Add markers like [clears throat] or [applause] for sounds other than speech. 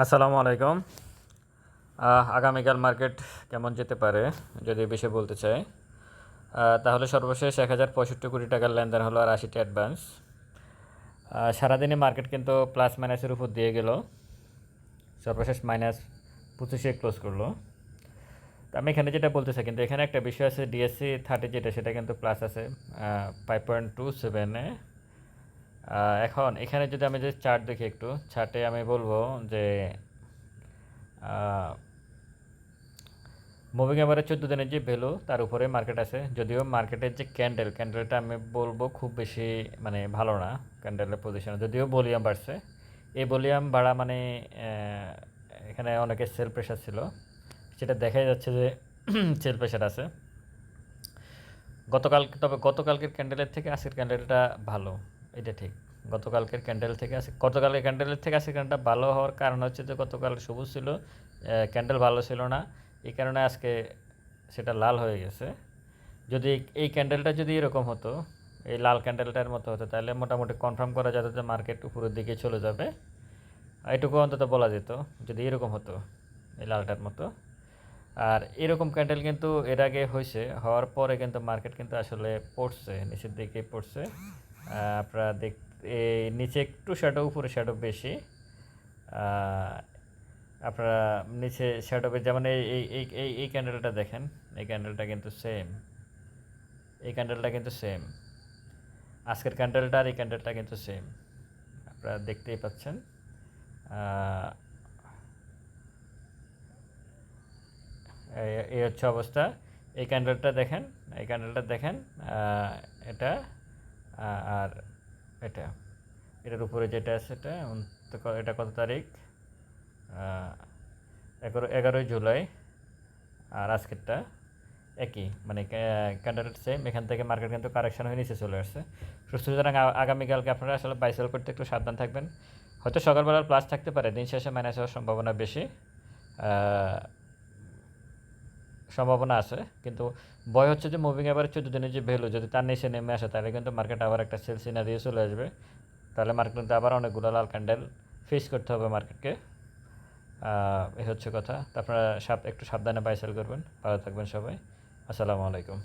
আসসালামু আলাইকুম। আগামীকাল মার্কেট কেমন যেতে পারে যদি বেশি বলতে চাই? তাহলে সর্বশেষ এক হাজার পঁয়ষট্টি কোটি টাকার লেনদেন হলো আর আশিটি অ্যাডভান্স। সারাদিনে মার্কেট কিন্তু প্লাস মাইনাসের উপর দিয়ে গেল। সর্বশেষ মাইনাস পঁচিশে ক্লোজ করল। তো আমি এখানে যেটা বলতে চাই, কিন্তু এখানে একটা বিষয় আছে ডিএসসি থার্টি যেটা, সেটা কিন্তু প্লাস আছে ফাইভ পয়েন্ট টু সেভেনে এখন এখানে যদি আমি যে চার্ট দেখি একটু চার্টে আমি বলব যে মুভিং এভারেজ চোদ্দ দিনের যে ভ্যালু তার উপরে মার্কেট আছে। যদিও মার্কেটের যে ক্যান্ডেল ক্যান্ডেলটা আমি বলব খুব বেশি মানে ভালো না ক্যান্ডেলের পজিশন যদিও ভলিউম বাড়ছে। এই ভলিউম বাড়া মানে এখানে অনেকের সেল প্রেশার ছিল। সেটা দেখাই যাচ্ছে যে [clears throat] সেল প্রেশার আছে। গতকাল তবে গতকালকের ক্যান্ডেলের থেকে আজকের ক্যান্ডেলটা ভালো। এটা ঠিক। গতকালকের ক্যান্ডেল থেকে আজকে গতকালকের ক্যান্ডেলের থেকে আসে ক্যান্ডেলটা ভালো হওয়ার কারণ হচ্ছে যে গতকাল সবুজ ছিল ক্যান্ডেল ভালো ছিল না। এই কারণে আজকে সেটা লাল হয়ে গেছে। যদি এই ক্যান্ডেলটা যদি এরকম হতো, এই লাল ক্যান্ডেলটার মতো হতো, তাহলে মোটামুটি কনফার্ম করা যেত যে মার্কেট উপরের দিকে চলে যাবে। এটুকু অন্তত বলা যেত, যদি এরকম হতো এই লালটার মতো। আর এরকম ক্যান্ডেল কিন্তু এর আগে হয়েছে, হওয়ার পরে কিন্তু মার্কেট কিন্তু আসলে পড়ছে, নিচের দিকে পড়ছে। আপনারা দেখ নিচে একটু শ্যাডো উপরে শ্যাডো বেশি। আপনারা নিচে শ্যাডো যেমন এই এই এই এই ক্যান্ডেলটা দেখেন, এই ক্যান্ডেলটা কিন্তু সেম এই ক্যান্ডেলটা কিন্তু সেম আজকের ক্যান্ডেলটা আর এই ক্যান্ডেলটা কিন্তু সেম আপনারা দেখতেই পাচ্ছেন। এই- হচ্ছে অবস্থা। এই ক্যান্ডেলটা দেখেন, এই ক্যান্ডেলটা দেখেন এটা আর এটা, এটার উপরে যেটা আছে এটা এটা কত তারিখ? এগারো, এগারোই জুলাই। আর আজকেরটা একই মানে ক্যান্ডেল সেম এখান থেকে মার্কেট কিন্তু কারেকশন হয়ে নিচে চলে আসছে। সুস্থ সুতরাং আগামীকালকে আপনারা আসলে বাইসেল করতে একটু সাবধান থাকবেন। হয়তো সকালবেলা প্লাস থাকতে পারে, দিন শেষে মাইনাস হওয়ার সম্ভাবনা বেশি। সম্ভাবনা আছে, কিন্তু ভয় হচ্ছে যে মুভিং এবার চোদ্দ দিনের যে ভ্যালু যদি তার নিচে নেমে আসে, তাহলে কিন্তু মার্কেট আবার একটা সেল সিনারিও চলে আসবে। তাহলে মার্কেট কিন্তু আবার অনেকগুলো লাল ক্যান্ডেল ফেস করতে হবে মার্কেটকে এ হচ্ছে কথা। আপনারা সাপ একটু সাবধানে বাইসেল করবেন। ভালো থাকবেন সবাই। আসসালামু আলাইকুম।